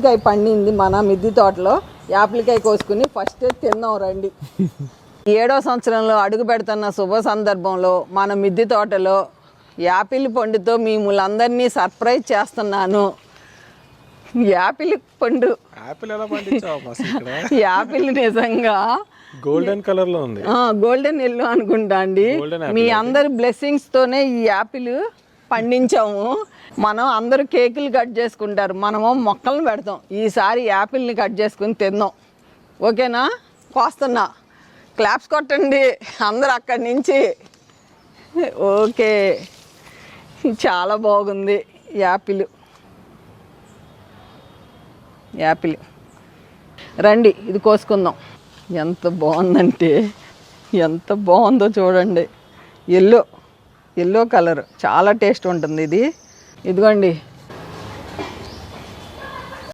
యాపిల్కాయ పండింది మన మిద్దె తోటలో. యాపిల్కాయ కోసుకుని ఫస్ట్ తిందాం రండి. ఏడో సంవత్సరంలో అడుగు పెడుతున్న శుభ సందర్భంలో మన మిద్దె తోటలో యాపిల్ పండుతో మిమ్మల్ని సర్ప్రైజ్ చేస్తున్నాను. యాపిల్ పండు. యాపిల్ ఎలా యాపిల్ నిజంగా. గోల్డెన్ కలర్లో ఉంది. గోల్డెన్ ఎల్లో అనుకుంటా అండి. మీ అందరి blessings తోనే ఈ యాపిల్ పండించాము. మనం అందరూ కేకులు కట్ చేసుకుంటారు. మనము మొక్కలను పెడతాం. ఈసారి యాపిల్ని కట్ చేసుకుని తిందాం ఓకేనా? కోస్తున్నా. క్లాప్స్ కొట్టండి. అందరు అక్కడి నుంచి. ఓకే. చాలా బాగుంది యాపిల్. యాపిల్. రండి ఇది కోసుకుందాం. ఎంత బాగుందంటే. ఎంత బాగుందో చూడండి. ఎల్లో. Yellow colour. చాలా టేస్ట్ ఉంటుంది ఇది. ఇదిగోండి.